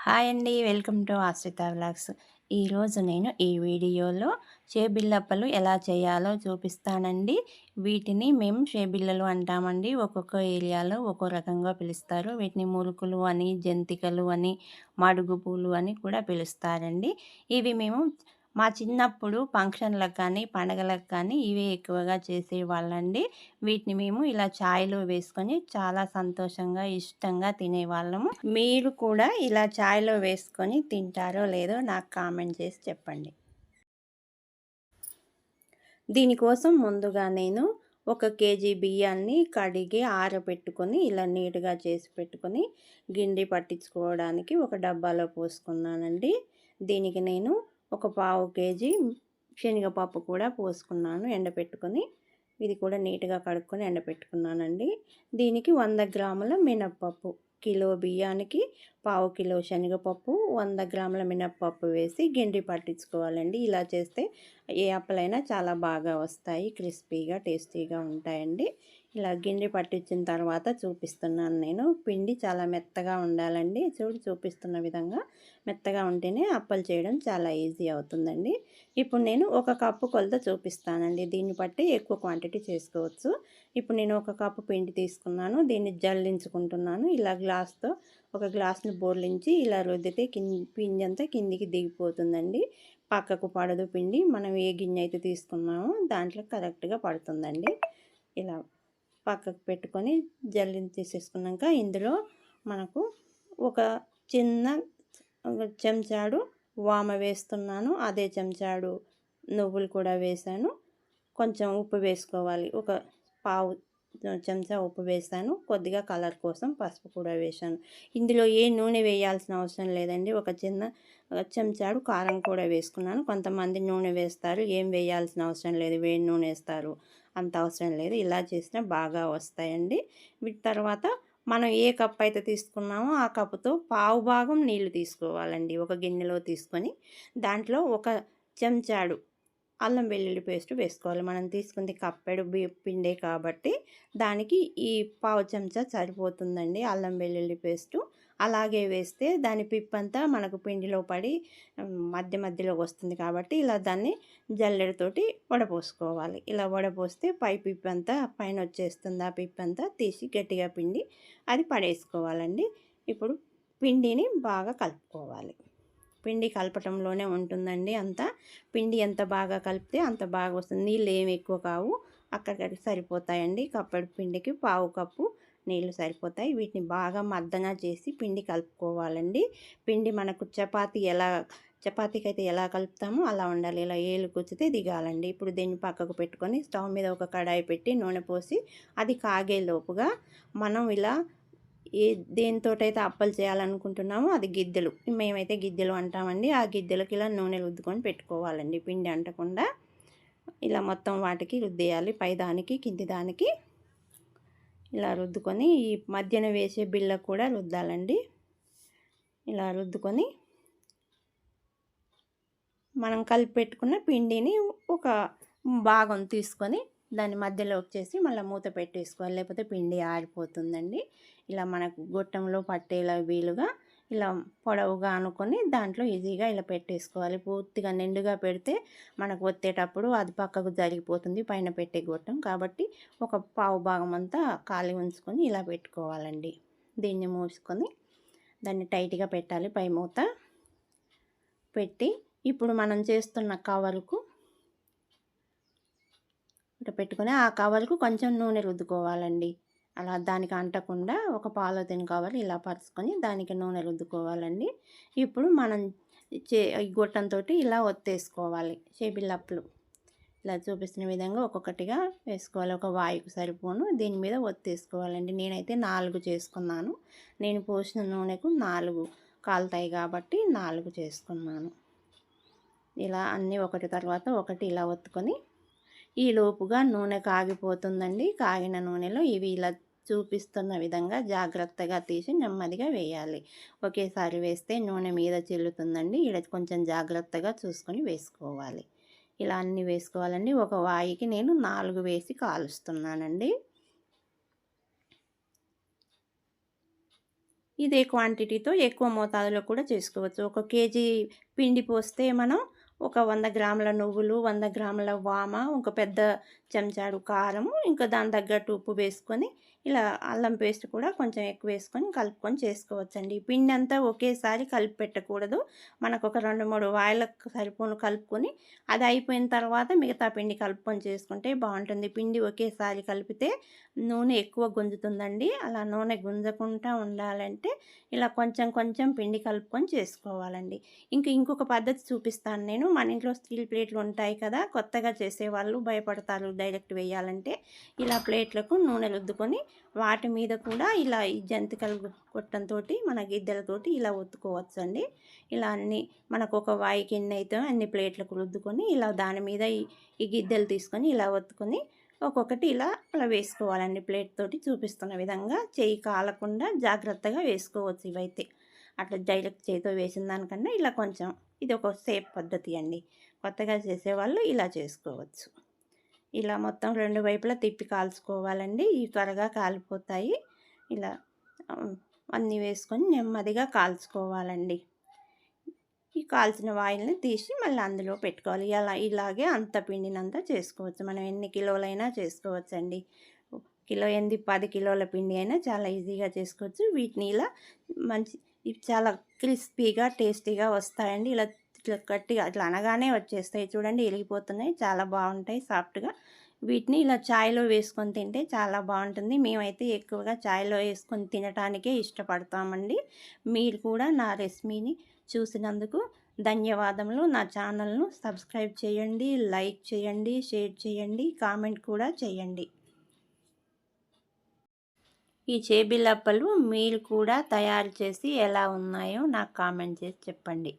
Hi అండి. Welcome to Ashritha vlogs. ఈరోజు నేను ఈ వీడియోలో చేబిల్లప్పలు ఎలా చేయాలో చూపిస్తానండి. వీటిని మేము చేబిల్లలు అంటామండి. ఒక్కొక్క ఏరియాలో ఒక్కో రకంగా పిలుస్తారు. వీటిని మురుకులు అని జంతికలు అని మడుగు పూలు అని కూడా పిలుస్తారండి. ఇవి మేము మా చిన్నప్పుడు ఫంక్షన్లకు కానీ పండగలకు కానీ ఇవే ఎక్కువగా చేసేవాళ్ళండి. వీటిని మేము ఇలా ఛాయ్లో వేసుకొని చాలా సంతోషంగా ఇష్టంగా తినేవాళ్ళము. మీరు కూడా ఇలా ఛాయ్లో వేసుకొని తింటారో లేదో నాకు కామెంట్ చేసి చెప్పండి. దీనికోసం ముందుగా నేను ఒక కేజీ బియ్యాన్ని కడిగి ఆరబెట్టుకొని ఇలా నీట్గా చేసి పెట్టుకొని గిండి పట్టించుకోవడానికి ఒక డబ్బాలో పోసుకున్నానండి. దీనికి నేను ఒక పావు కేజీ శనగపప్పు కూడా పోసుకున్నాను ఎండపెట్టుకొని. ఇది కూడా నీట్గా కడుక్కొని ఎండపెట్టుకున్నానండి. దీనికి వంద గ్రాముల మినప్పప్పు. కిలో బియ్యానికి పావు కిలో శనగపప్పు వంద గ్రాముల మినప్పప్పు వేసి గిండి పట్టించుకోవాలండి. ఇలా చేస్తే ఏ అప్పలైనా చాలా బాగా వస్తాయి క్రిస్పీగా టేస్టీగా ఉంటాయండి. ఇలా గిండి పట్టించిన తర్వాత చూపిస్తున్నాను నేను. పిండి చాలా మెత్తగా ఉండాలండి. చూడు చూపిస్తున్న విధంగా మెత్తగా ఉంటేనే అప్పలు చేయడం చాలా ఈజీ అవుతుందండి. ఇప్పుడు నేను ఒక కప్పు కొలత చూపిస్తానండి. దీన్ని బట్టి ఎక్కువ క్వాంటిటీ చేసుకోవచ్చు. ఇప్పుడు నేను ఒక కప్పు పిండి తీసుకున్నాను. దీన్ని జల్లించుకుంటున్నాను. ఇలా గ్లాస్తో ఒక గ్లాస్ని బోర్లించి ఇలా రుద్దితే కింది పిండి అంతా కిందికి దిగిపోతుందండి. పక్కకు పడదు పిండి. మనం ఏ గిన్నె అయితే తీసుకున్నామో దాంట్లో కరెక్ట్గా పడుతుందండి. ఇలా పక్కకు పెట్టుకొని జల్లిని తీసేసుకున్నాక ఇందులో మనకు ఒక చిన్న చెంచాడు వామ వేస్తున్నాను. అదే చెంచాడు నువ్వులు కూడా వేసాను కొంచెం ఉప్పు వేసుకోవాలి. ఒక పావు చెంచా ఉప్పు వేసాను. కొద్దిగా కలర్ కోసం పసుపు కూడా వేసాను ఇందులో ఏ నూనె వేయాల్సిన అవసరం లేదండి. ఒక చిన్న చెంచాడు కారం కూడా వేసుకున్నాను. కొంతమంది నూనె వేస్తారు. ఏం వేయాల్సిన అవసరం లేదు. వేడి నూనె వేస్తారు. అంత అవసరం లేదు. ఇలా చేసినా బాగా వస్తాయండి. వీటి తర్వాత మనం ఏ కప్ అయితే తీసుకున్నామో ఆ కప్పుతో పావు భాగం నీళ్ళు తీసుకోవాలండి. ఒక గిన్నెలో తీసుకొని దాంట్లో ఒక చెంచాడు అల్లం వెల్లుల్లి పేస్ట్ వేసుకోవాలి. మనం తీసుకుంది కప్పెడు పిండే కాబట్టి దానికి ఈ పావు చెంచా సరిపోతుందండి అల్లం వెల్లుల్లి పేస్టు. అలాగే వేస్తే దాని పిప్పంతా మనకు పిండిలో పడి మధ్య మధ్యలోకి వస్తుంది కాబట్టి ఇలా దాన్ని జల్లెడతోటి వడపోసుకోవాలి. ఇలా వడపోస్తే పై పిప్పంతా పైన వచ్చేస్తుంది ఆ పిప్పంతా తీసి గట్టిగా పిండి అది పడేసుకోవాలండి. ఇప్పుడు పిండిని బాగా కలుపుకోవాలి. పిండి కలపటంలోనే ఉంటుందండి అంతా. పిండి ఎంత బాగా కలిపితే అంత బాగా వస్తుంది. నీళ్ళు ఏమి ఎక్కువ కావు. అక్కడికి సరిపోతాయండి. కప్పడి పిండికి పావు కప్పు నీళ్ళు సరిపోతాయి. వీటిని బాగా మద్దన చేసి పిండి కలుపుకోవాలండి. పిండి మనకు చపాతీ ఎలా చపాతీకి అయితే ఎలా కలుపుతామో అలా ఉండాలి. ఇలా ఏలు కూర్చితే దిగాలండి. ఇప్పుడు దీన్ని పక్కకు పెట్టుకొని స్టవ్ మీద ఒక కడాయి పెట్టి నూనె పోసి అది కాగేలోపుగా మనం ఇలా ఏ దేనితోటైతే అప్పలు చేయాలనుకుంటున్నామో అది గిద్దెలు. మేమైతే గిద్దెలు అంటామండి. ఆ గిద్దెలకు ఇలా నూనె రుద్దుకొని పెట్టుకోవాలండి. పిండి అంటకుండా ఇలా మొత్తం వాటికి రుద్దేయాలి. పై దానికి కింది దానికి ఇలా రుద్దుకొని ఈ మధ్యన వేసే బిళ్ళకు కూడా రుద్దాలండి. ఇలా రుద్దుకొని మనం కలిపి పెట్టుకున్న పిండిని ఒక భాగం తీసుకొని దాన్ని మధ్యలో వచ్చేసి మళ్ళీ మూత పెట్టేసుకోవాలి. లేకపోతే పిండి ఆరిపోతుందండి. ఇలా మనకు గొట్టంలో పట్టేలా వీలుగా ఇలా పొడవుగా అనుకొని దాంట్లో ఈజీగా ఇలా పెట్టేసుకోవాలి. పూర్తిగా నిండుగా పెడితే మనకు ఒత్తేటప్పుడు అది పక్కకు జరిగిపోతుంది. పైన పెట్టే గొట్టం కాబట్టి ఒక పావు భాగం అంతా ఖాళీ ఉంచుకొని ఇలా పెట్టుకోవాలండి. దీన్ని మూసుకొని దాన్ని టైట్గా పెట్టాలి. పై మూత పెట్టి ఇప్పుడు మనం చేస్తున్న కవర్కు ఇట్లా పెట్టుకొని ఆ కవర్కు కొంచెం నూనె రుద్దుకోవాలండి. అలా దానికి అంటకుండా ఒక పాలతీన్ కవర్ ఇలా పరుచుకొని దానికి నూనె రుద్దుకోవాలండి. ఇప్పుడు మనం చే గొట్టంతో ఇలా ఒత్తేసుకోవాలి చేపిల్లప్పులు ఇలా చూపిస్తున్న విధంగా ఒక్కొక్కటిగా వేసుకోవాలి. ఒక వాయుకు సరిపోను దీని మీద ఒత్తేసుకోవాలండి. నేనైతే నాలుగు చేసుకున్నాను. నేను పోసిన నూనెకు నాలుగు కాలుతాయి కాబట్టి నాలుగు చేసుకున్నాను. ఇలా అన్నీ ఒకటి తర్వాత ఒకటి ఇలా ఒత్తుకొని ఈ లోపుగా నూనె కాగిపోతుందండి. కాగిన నూనెలో ఇవి ఇలా చూపిస్తున్న విధంగా జాగ్రత్తగా తీసి నెమ్మదిగా వేయాలి. ఒకేసారి వేస్తే నూనె మీద చెల్లుతుందండి. ఇక్కడ కొంచెం జాగ్రత్తగా చూసుకొని వేసుకోవాలి. ఇలా అన్నీ వేసుకోవాలండి. ఒక వాయికి నేను నాలుగు వేసి కాలుస్తున్నానండి. ఇదే క్వాంటిటీతో ఎక్కువ మోతాదులో కూడా చేసుకోవచ్చు. ఒక కేజీ పిండి పోస్తే మనం ఒక వంద గ్రాముల నువ్వులు వంద గ్రాముల వామ ఒక పెద్ద చెంచాడు కారము ఇంకా దాని తగ్గట్టు ఉప్పు వేసుకొని ఇలా అల్లం పేస్ట్ కూడా కొంచెం ఎక్కువ వేసుకొని కలుపుకొని చేసుకోవచ్చండి. పిండి అంతా ఒకేసారి కలిపి పెట్టకూడదు. మనకు ఒక రెండు మూడు వాయిలకు సరిపోను కలుపుకొని అది అయిపోయిన తర్వాత మిగతా పిండి కలుపుకొని చేసుకుంటే బాగుంటుంది. పిండి ఒకేసారి కలిపితే నూనె ఎక్కువ గుంజుతుందండి. అలా నూనె గుంజకుండా ఉండాలంటే ఇలా కొంచెం కొంచెం పిండి కలుపుకొని చేసుకోవాలండి. ఇంకా ఇంకొక పద్ధతి చూపిస్తాను నేను. మన ఇంట్లో స్టీల్ ప్లేట్లు ఉంటాయి కదా కొత్తగా చేసేవాళ్ళు భయపడతారు డైరెక్ట్ వేయాలంటే. ఇలా ప్లేట్లకు నూనె రుద్దుకొని వాటి మీద కూడా ఇలా ఈ జంతికలు కొట్టంతో మన గిద్దెలతోటి ఇలా ఒత్తుకోవచ్చు అండి ఇలా అన్ని మనకు ఒక వాయికి ఎన్ని అయితే అన్ని ప్లేట్లకు రుద్దుకొని ఇలా దాని మీద ఈ గిద్దెలు తీసుకొని ఇలా ఒత్తుకొని ఒక్కొక్కటి ఇలా అలా వేసుకోవాలండి. ప్లేట్ తోటి చూపిస్తున్న విధంగా చేయి కాలకుండా జాగ్రత్తగా వేసుకోవచ్చు ఇవైతే. అట్లా డైరెక్ట్ చేతితో వేసిన దానికన్నా ఇలా కొంచెం ఇది ఒక సేఫ్ పద్ధతి అండి. కొత్తగా చేసేవాళ్ళు ఇలా చేసుకోవచ్చు. ఇలా మొత్తం రెండు వైపులా తిప్పి కాల్చుకోవాలండి. ఇవి త్వరగా కాలిపోతాయి. ఇలా అన్నీ వేసుకొని నెమ్మదిగా కాల్చుకోవాలండి. ఈ కాల్చిన ఆయిల్ని తీసి మళ్ళీ అందులో పెట్టుకోవాలి. ఇలా ఇలాగే అంత పిండినంతా చేసుకోవచ్చు. మనం ఎన్ని కిలోలైనా చేసుకోవచ్చు అండి కిలో ఎనిమిది పది కిలోల పిండి అయినా చాలా ఈజీగా చేసుకోవచ్చు. వీటిని ఇలా మంచి ఇవి చాలా క్రిస్పీగా టేస్టీగా వస్తాయండి. ఇలా ఇట్లా గట్టిగా ఇట్లా అనగానే వచ్చేస్తాయి. చూడండి వెలిగిపోతున్నాయి చాలా బాగుంటాయి సాఫ్ట్గా. వీటిని ఇలా చాయ్లో వేసుకొని తింటే చాలా బాగుంటుంది. మేమైతే ఎక్కువగా చాయ్లో వేసుకొని తినటానికే ఇష్టపడతామండి. మీరు కూడా నా రెసిపీని చూసినందుకు ధన్యవాదములు. నా ఛానల్ను సబ్స్క్రైబ్ చేయండి లైక్ చేయండి షేర్ చేయండి కామెంట్ కూడా చేయండి. ఈ చేబిల్లప్పలు మీరు కూడా తయారు చేసి ఎలా ఉన్నాయో నాకు కామెంట్ చేసి చెప్పండి.